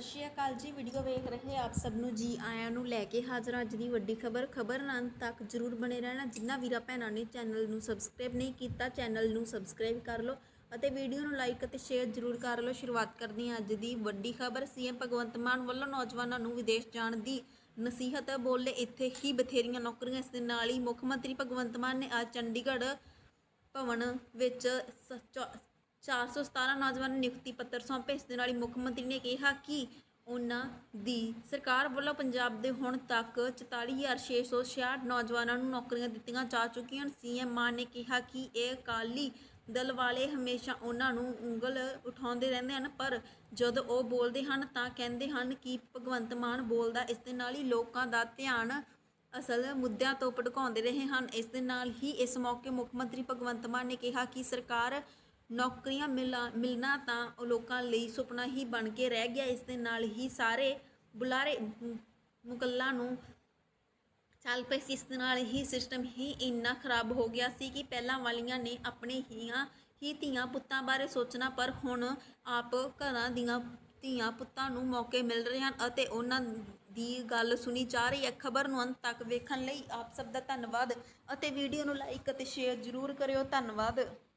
ਸਤਿ ਸ਼੍ਰੀ ਅਕਾਲ ਜੀ ਵੀਡੀਓ ਵੇਖ ਰਹੇ ਆਪ ਸਭ ਨੂੰ ਜੀ ਆਇਆਂ ਨੂੰ ਲੈ ਕੇ ਹਾਜ਼ਰ ਅੱਜ ਦੀ ਵੱਡੀ ਖਬਰ। ਖਬਰ ਨਾਲ ਤੱਕ ਜਰੂਰ ਬਣੇ ਰਹਿਣਾ। ਜਿਨ੍ਹਾਂ ਵੀਰਾ ਭੈਣਾਂ ਨੇ ਚੈਨਲ ਨੂੰ ਸਬਸਕ੍ਰਾਈਬ ਨਹੀਂ ਕੀਤਾ ਚੈਨਲ ਨੂੰ ਸਬਸਕ੍ਰਾਈਬ ਕਰ ਲਓ ਅਤੇ ਵੀਡੀਓ ਨੂੰ ਲਾਈਕ ਅਤੇ ਸ਼ੇਅਰ ਜਰੂਰ ਕਰ ਲਓ। ਸ਼ੁਰੂਆਤ ਕਰਦੀ ਹਾਂ ਅੱਜ ਦੀ ਵੱਡੀ ਖਬਰ। ਸੀਐਮ ਭਗਵੰਤ ਮਾਨ ਵੱਲੋਂ ਨੌਜਵਾਨਾਂ ਨੂੰ ਵਿਦੇਸ਼ ਜਾਣ ਦੀ ਨਸੀਹਤ ਬੋਲੇ ਇੱਥੇ ਹੀ ਬਥੇਰੀਆਂ ਨੌਕਰੀਆਂ। ਇਸ ਦੇ ਨਾਲ ਹੀ ਮੁੱਖ ਮੰਤਰੀ ਭਗਵੰਤ ਮਾਨ ਨੇ ਅੱਜ ਚੰਡੀਗੜ੍ਹ ਭਵਨ ਵਿੱਚ ਸ- ਚੌ- 417 ਨੌਜਵਾਨ ਨਿਯੁਕਤੀ ਪੱਤਰ ਸੌਂਪੇ। ਇਸ ਦੇ ਨਾਲ ਹੀ ਮੁੱਖ ਮੰਤਰੀ ਨੇ ਕਿਹਾ ਕਿ ਉਹਨਾਂ ਦੀ ਸਰਕਾਰ ਵੱਲੋਂ ਪੰਜਾਬ ਦੇ ਹੁਣ ਤੱਕ 44666 ਨੌਜਵਾਨਾਂ ਨੂੰ ਨੌਕਰੀਆਂ ਦਿੱਤੀਆਂ ਜਾ ਚੁੱਕੀਆਂ ਹਨ। ਸੀਐਮ ਮਾਨ ਨੇ ਕਿਹਾ ਕਿ ਇਹ ਅਕਾਲੀ ਦਲ ਵਾਲੇ ਹਮੇਸ਼ਾ ਉਹਨਾਂ ਨੂੰ ਉਂਗਲ ਉਠਾਉਂਦੇ ਰਹਿੰਦੇ ਹਨ, ਪਰ ਜਦੋਂ ਉਹ ਬੋਲਦੇ ਹਨ ਤਾਂ ਕਹਿੰਦੇ ਹਨ ਕਿ ਭਗਵੰਤ ਮਾਨ ਬੋਲਦਾ, ਇਸ ਦੇ ਨਾਲ ਹੀ ਲੋਕਾਂ ਦਾ ਧਿਆਨ ਅਸਲ ਮੁੱਦਿਆਂ ਤੋਂ ਭਟਕਾਉਂਦੇ ਰਹੇ ਹਨ। ਇਸ ਦੇ ਨਾਲ ਹੀ ਇਸ ਮੌਕੇ ਮੁੱਖ ਮੰਤਰੀ ਭਗਵੰਤ ਮਾਨ ਨੇ ਕਿਹਾ ਕਿ ਸਰਕਾਰ ਨੌਕਰੀਆਂ ਮਿਲਾ- ਮਿਲਣਾ ਤਾਂ ਉਹ ਲੋਕਾਂ ਲਈ ਸੁਪਨਾ ਹੀ ਬਣ ਕੇ ਰਹਿ ਗਿਆ। ਇਸ ਦੇ ਨਾਲ ਹੀ ਸਾਰੇ ਬੁਲਾਰੇ ਮੁ- ਮੁਕੱਲਾ ਨੂੰ ਚੱਲ ਪਏ ਸੀ। ਇਸ ਦੇ ਨਾਲ ਹੀ ਸਿਸਟਮ ਹੀ ਇੰਨਾ ਖਰਾਬ ਹੋ ਗਿਆ ਸੀ ਕਿ ਪਹਿਲਾਂ ਵਾਲੀਆਂ ਨੇ ਆਪਣੇ ਹੀਆਂ, ਹੀ ਧੀਆਂ ਪੁੱਤਾਂ ਬਾਰੇ ਸੋਚਣਾ, ਪਰ ਹੁਣ ਆਪ ਘਰਾਂ ਦੀਆਂ ਧੀਆਂ ਪੁੱਤਾਂ ਨੂੰ ਮੌਕੇ ਮਿਲ ਰਹੇ ਹਨ ਅਤੇ ਉਹਨਾਂ ਦੀ ਗੱਲ ਸੁਣੀ ਜਾ ਰਹੀ ਹੈ। ਖਬਰ ਨੂੰ ਅੰਤ ਤੱਕ ਵੇਖਣ ਲਈ ਆਪ ਸਭ ਦਾ ਧੰਨਵਾਦ ਅਤੇ ਵੀਡੀਓ ਨੂੰ ਲਾਈਕ ਅਤੇ ਸ਼ੇਅਰ ਜ਼ਰੂਰ ਕਰਿਓ। ਧੰਨਵਾਦ।